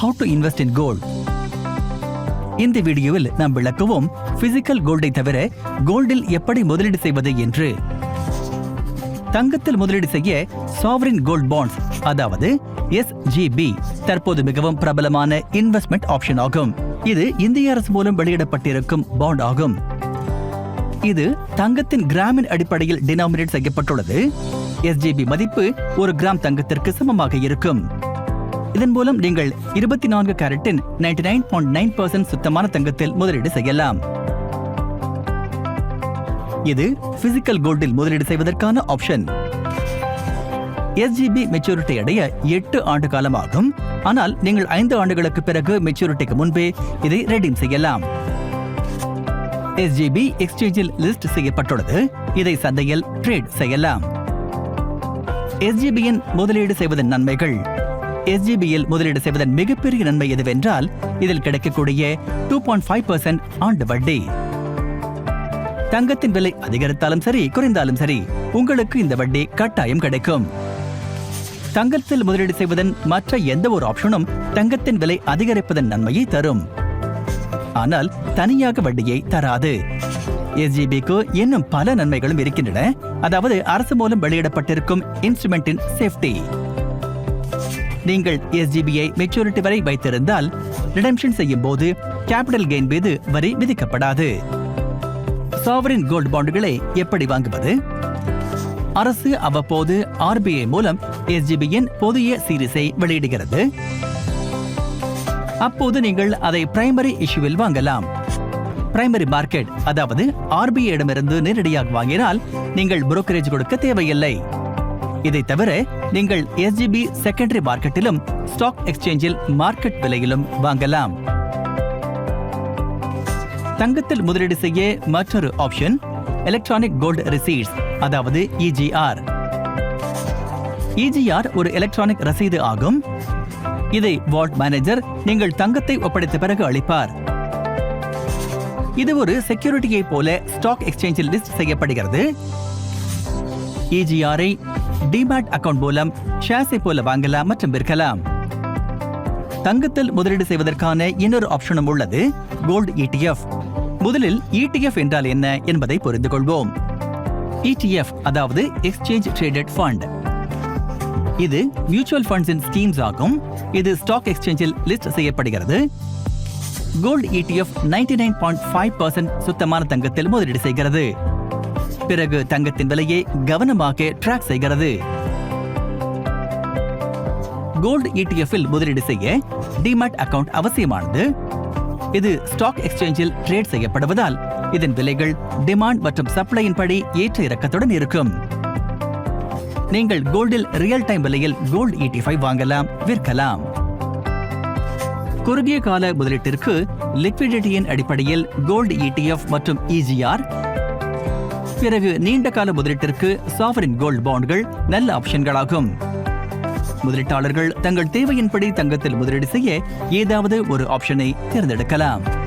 How to invest in gold இந்த வீடியோவில் நாம் விளக்குவோம் பிசிக்கல் கோல்டை தவிர கோல்டில் எப்படி முதலீடு செய்வது என்று. தங்கத்தில் முதலீடு செய்ய சாவரின் கோல்ட் பாண்ட்ஸ் அதாவது எஸ்ஜிபி தற்போது மிகவும் பிரபலமான இன்வெஸ்ட்மெண்ட் ஆப்ஷன் ஆகும். இது இந்திய அரசு மூலம் வெளியிடப்பட்டிருக்கும் பாண்ட் ஆகும். இது தங்கத்தின் கிராமின் அடிப்படையில் டினாமினேட் செய்யப்பட்டுள்ளது. எஸ்ஜிபி மதிப்பு ஒரு கிராம் தங்கத்திற்கு சமமாக இருக்கும். இதன் மூலம் நீங்கள் இருபத்தி நான்கு carotene ninety nine point nine percent சுத்தமான தங்கத்தில் முதலீடு செய்யலாம். இது பிசிக்கல் கோல்டில் முதலீடு செய்வதற்கான ஆப்ஷன் எஸ்ஜிபி மெச்சூரிட்டி அடைய எட்டு ஆண்டு காலமாகும். ஆனால் நீங்கள் ஐந்து ஆண்டுகளுக்கு பிறகு மெச்சூரிட்டிக்கு முன்பே இதை ரெடீம் செய்யலாம். எஸ்ஜிபி எக்ஸ்சேஞ்சில் லிஸ்ட் செய்யப்பட்டுள்ளது. இதை சந்தையில் ட்ரேட் செய்யலாம். எஸ்ஜிபியின் முதலீடு செய்வதன் நன்மைகள். எஸ்ஜிபியில் முதலீடு செய்வதன் மிகப்பெரிய நன்மை எதுவென்றால் இதில் கிடைக்கக்கூடிய டூ பாயிண்ட் ஃபைவ் பர்சன்ட் ஆண்டு வட்டி. தங்கத்தின் விலை அதிகரித்தாலும் சரி குறைந்தாலும் சரி உங்களுக்கு இந்த வட்டி கட்டாயம் கிடைக்கும். தங்கத்தில் முதலீடு செய்வதன் மற்ற எந்த ஒரு ஆப்ஷனும் தங்கத்தின் விலை அதிகரிப்பதன் நன்மையை தரும். ஆனால் தனியாக வட்டியை தராது. எஸ்ஜிபிக்கு இன்னும் பல நன்மைகளும் இருக்கின்றன. அதாவது அரசு மூலம் வெளியிடப்பட்டிருக்கும் இன்ஸ்ட்ருமெண்டின் சேஃப்டி நீங்கள் எஸ்ஜிபியை மெச்சூரிட்டி வரை வைத்திருந்தால் ரிடம்ஷன் செய்யும் போது கேபிட்டல் கெயின் மீது வரி விதிக்கப்படாது. சாவரின் கோல்ட் பாண்டுகளை எப்படி வாங்குவது? அரசு அவ்வப்போது ஆர்பிஐ மூலம் எஸ்ஜிபியின் புதிய சீரிஸை வெளியிடுகிறது. அப்போது நீங்கள் அதை பிரைமரி இஷ்யூவில் வாங்கலாம். பிரைமரி மார்க்கெட் அதாவது ஆர்பிஐ இடமிருந்து நேரடியாக வாங்கினால் நீங்கள் புரோக்கரேஜ் கொடுக்க தேவையில்லை. இதை தவிர நீங்கள் எஸ்ஜிபி செகண்டரி மார்க்கெட்டிலும் ஸ்டாக் எக்ஸ்சேஞ்சில் மார்க்கெட் விலையிலும் வாங்கலாம். தங்கத்தில் முதலீடு செய்ய மற்றொரு ஆப்ஷன் எலக்ட்ரானிக் கோல்டு ரிசீட்ஸ் அதாவது இஜிஆர் இஜிஆர் ஒரு எலக்ட்ரானிக் ரசீது ஆகும். இதை வார்ட் மேனேஜர் நீங்கள் தங்கத்தை ஒப்படைத்த பிறகு அளிப்பார். இது ஒரு செக்யூரிட்டியை போல ஸ்டாக் எக்ஸ்சேஞ்சில் லிஸ்ட் செய்யப்படுகிறது. இஜிஆரை டிமேட் அக்கவுண்ட் மூலம் ஷேர்ஸை போல வாங்கலாம் மற்றும் விற்கலாம். தங்கத்தில் முதலீடு செய்வதற்கான இன்னொரு ஆப்ஷனும் உள்ளது கோல்டு இடிஎஃப் முதலில் இடிஎஃப் என்றால் என்ன என்பதை புரிந்து கொள்வோம் ETF அதாவது எக்ஸ்சேஞ்ச் ட்ரேடட் ஃபண்ட் இது மியூச்சுவல் ஃபண்ட்ஸின் ஸ்கீம்ஸ் ஆகும். இது ஸ்டாக் எக்ஸ்சேஞ்சில் லிஸ்ட் செய்யப்படுகிறது. Gold ETF 99.5% nine point five percent சுத்தமான தங்கத்தில் முதலீடு செய்கிறது. பிறகு தங்கத்தின் விலையை கவனமாக ட்ராக் செய்கிறது. கோல்டு இடிஎஃப்பில் முதலீடு செய்ய டிமேட் அக்கவுண்ட் அவசியமானது. இது ஸ்டாக் எக்ஸ்சேஞ்சில் ட்ரேட் செய்யப்படுவதால் இதன் விலைகள் டிமாண்ட் மற்றும் சப்ளையின் படி ஏற்ற இறக்கத்துடன் இருக்கும். நீங்கள் கோல்டில் ரியல் டைம் விலையில் கோல்டு இடிஎஃப்ஐ வாங்கலாம் விற்கலாம். குறுகிய கால முதலீட்டிற்கு லிக்விடிட்டியின் அடிப்படையில் கோல்டு ETF மற்றும் இஜிஆர் பிறகு நீண்ட கால முதலீட்டிற்கு சாவரின் கோல்ட் பாண்ட்கள் நல்ல ஆப்ஷன்களாகும் முதலீட்டாளர்கள் தங்கள் தேவையின்படி தங்கத்தில் முதலீடு செய்ய ஏதாவது ஒரு ஆப்ஷனை தேர்ந்தெடுக்கலாம்.